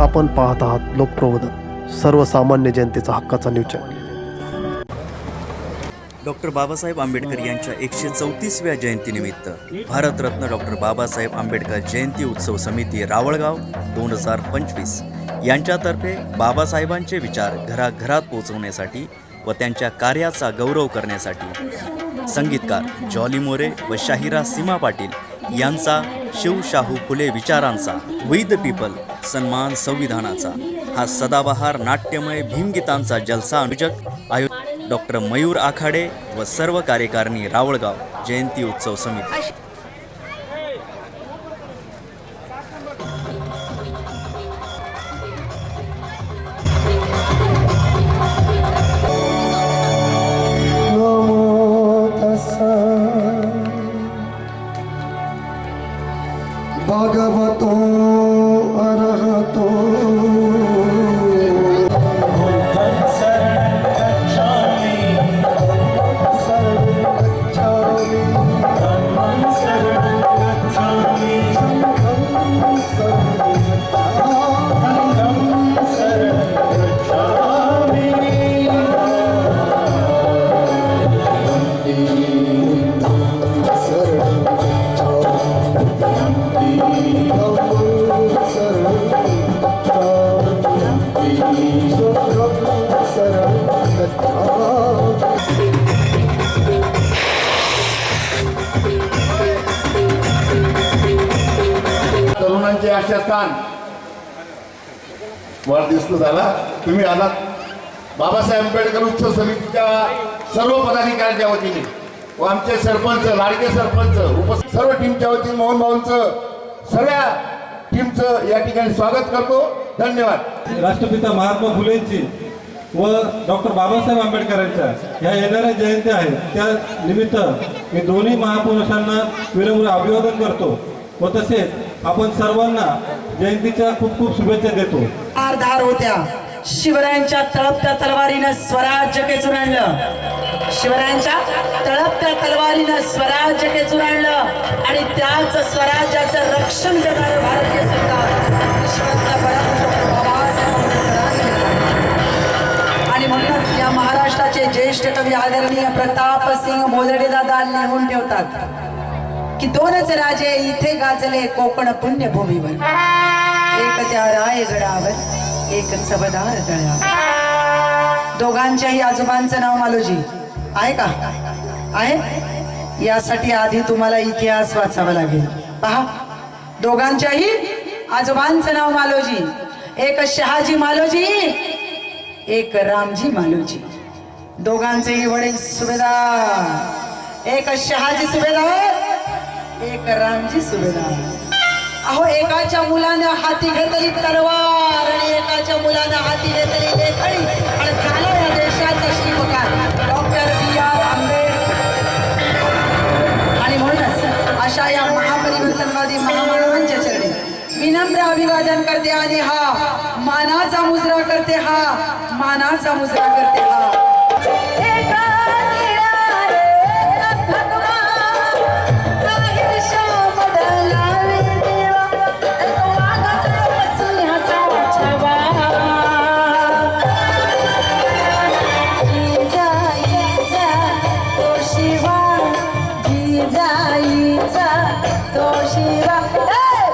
आपण पाहत आहात लोकप्रबोधन सर्वसामान्य जनतेचा हक्काचा news channel doctor Babasaheb Ambedkar यांच्या एकशे चौतीसव्या जयंतीनिमित्त भारतरत्न डॉक्टर बाबासाहेब आंबेडकर जयंती उत्सव समिती रावळगाव दोन हजार पंचवीस यांच्यातर्फे बाबासाहेबांचे विचार घराघरात पोहोचवण्यासाठी व त्यांच्या कार्याचा गौरव करण्यासाठी संगीतकार जॉली मोरे व शाहिरा सीमा पाटील यांचा शिवशाहू फुले विचारांचा वी द पीपल सन्मान संविधानाचा. हा सदाबहार नाट्यमय भीमगीतांचा जलसा आयोजक आयो डॉक्टर मयूर आखाडे व सर्व कार्यकारिणी रावळगाव जयंती उत्सव समिती. तरुणांचे आशास्थान वाढदिवस झाला तुम्ही आलात. बाबासाहेब आंबेडकर उत्सव समितीच्या सर्व पदाधिकाऱ्यांच्या वतीने व आमचे सरपंच लाडके सरपंच उप सर्व टीमच्या वतीने मोहन भाऊंचं सगळ्या टीमचं या ठिकाणी स्वागत करतो. धन्यवाद. राष्ट्रपिता महात्मा फुलेंची व डॉक्टर बाबासाहेब आंबेडकरांच्या ह्या येणाऱ्या जयंत्या आहेत त्या निमित्त मी दोन्ही महापुरुषांना विनम्र अभिवादन करतो व तसेच आपण सर्वांना जयंतीच्या खूप खूप शुभेच्छा देतो. धार होत्या. शिवरायांच्या तळपत्या तलवारीनं स्वराज्य खेचून आणलं. शिवरायांच्या तळपत्या तलवारीनं स्वराज्य खेचून आणलं. आणि त्याच स्वराज्याचं रक्षण करणारं भारतीय सरकार आणि म्हणूनच या महाराष्ट्राचे ज्येष्ठ कवी आदरणीय प्रताप सिंग मोदडे दादा लिहून ठेवतात. की दोनच राजे इथे गाजले कोकण पुण्यभूमीवर. एक त्या रायगडावर एक सबदार तळ्यावर दोघांच्याही आजोबांचं नाव मालोजी. आहे का? आहे? यासाठी आधी तुम्हाला इतिहास वाचावा लागेल. पहा. दोघांच्याही आजोबांचं नाव मालोजी. एक शहाजी मालोजी एक रामजी मालोजी. दोघांचेही वडील सुभेदार. एक शहाजी सुभेदार. एक रामजी सुभेदार अहो एकाच्या मुलानं हाती घेतली तलवार आणि एकाच्या मुलानं हाती घेतली लेखणी. आणि झालं या देशाचं शिवकार. Doctor B R Ambedkar. आणि म्हणूनच अशा या महापरिवर्तनवादी महामानवांच्या चरणी विनम्र अभिवादन करते आणि हा मानाचा मुजरा करते हा मानाचा मुजरा करते हा. Hey!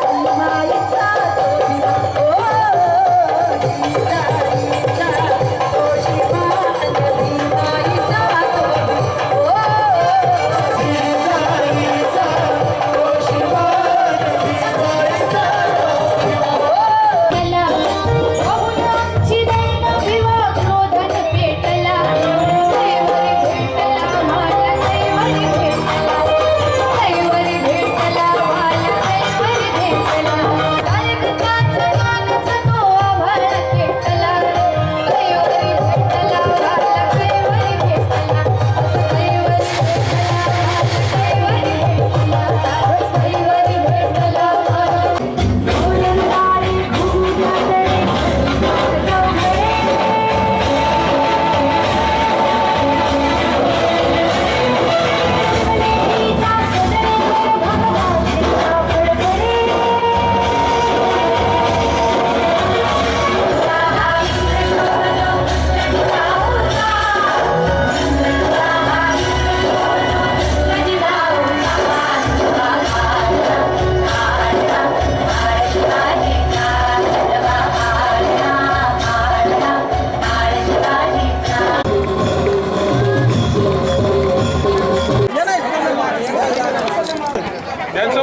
त्यांचं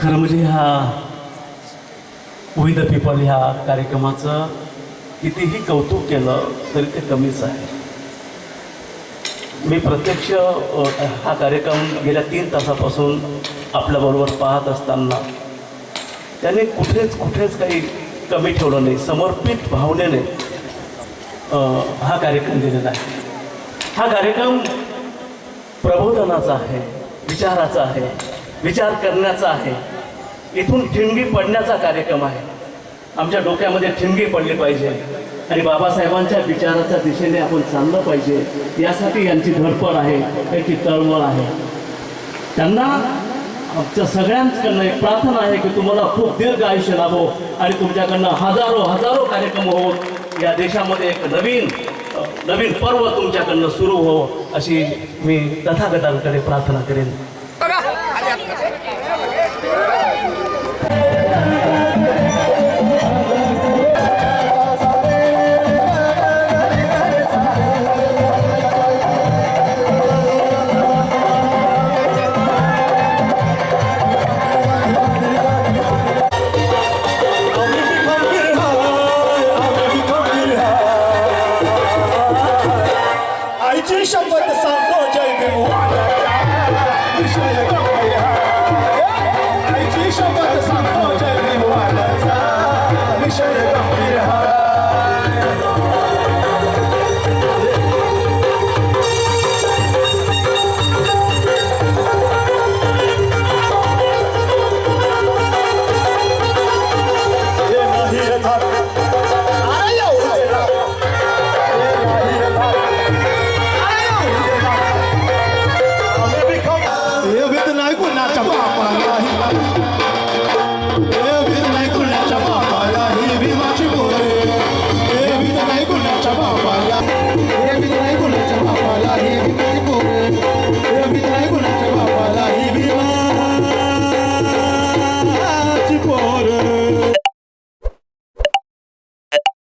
खरं म्हणजे हा वी द पीपल ह्या कार्यक्रमाचं कितीही कौतुक केलं तरी ते कमीच आहे. मी प्रत्यक्ष हा कार्यक्रम गेल्या तीन तासापासून आपल्याबरोबर पाहत असताना त्याने कुठेच कुठेच काही कमी ठेवलं नाही. समर्पित भावनेने हा कार्यक्रम दिलेला आहे. हा कार्यक्रम प्रबोधनाचा आहे विचाराचा आहे विचार करण्याचा आहे. इथून ठिणगी पडण्याचा कार्यक्रम आहे. आमच्या डोक्यामध्ये ठिणगी पडली पाहिजे आणि बाबासाहेबांच्या विचाराच्या दिशेने आपण चाललं पाहिजे. यासाठी यांची धडपड आहे यांची तळमळ आहे. त्यांना आमच्या सगळ्यांकडनं एक प्रार्थना आहे की तुम्हाला खूप दीर्घ आयुष्य लाभो आणि तुमच्याकडनं हजारो हजारो कार्यक्रम होत या देशामध्ये एक नवीन नवीन पर्व तुमच्याकडनं सुरू हो अशी मी तथागतांकडे प्रार्थना करेन. 军相关的三，后来叫一边我。